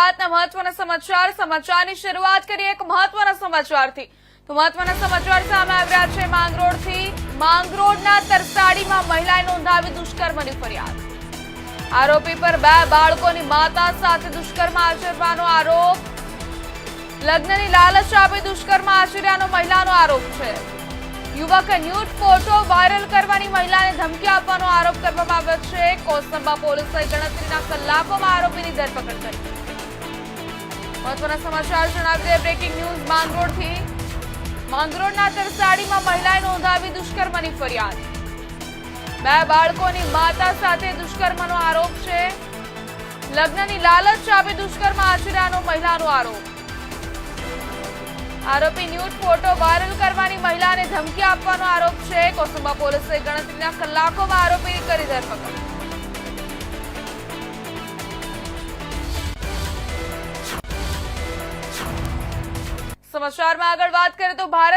રાતના મહત્વના સમાચાર, સમાચારની શરૂઆત કરીએ એક મહત્વના સમાચારથી. તો મહત્વના સમાચાર સામે આવ્યા છે માંગરોળથી. માંગરોળના તરસાડીમાં મહિલાએ નોંધાવી દુષ્કર્મની ફરિયાદ. આરોપી પર બે બાળકોની માતા સાથે દુષ્કર્મ આચરવાનો આરોપ. લગ્નની લાલચ આપી દુષ્કર્મ આચર્યાનો મહિલાનો આરોપ છે. યુવકે ન્યૂડ ફોટો વાયરલ કરવાની મહિલાને ધમકી આપવાનો આરોપ કરવામાં આવ્યો છે. કોસંબા પોલીસે ગણતરીના કલાકોમાં આરોપીની ધરપકડ કરી. મહત્વના સમાચાર જણાવી દે બ્રેકિંગ ન્યૂઝ માંગરોળથી. માંગરોળના તરસાડીમાં મહિલાએ નોંધાવી દુષ્કર્મની ફરિયાદ. બે બાળકોની માતા સાથે દુષ્કર્મનો આરોપ છે. લગ્નની લાલચ આપી દુષ્કર્મ આચર્યાનો મહિલાનો આરોપ. આરોપી ન્યૂડ ફોટો વાયરલ કરવાની મહિલાને ધમકી આપવાનો આરોપ છે. કોસુંબા પોલીસે ગણતરીના કલાકોમાં આરોપીની કરી ધરપકડ. સમાચારમાં આગળ વાત કરીએ તો ભારત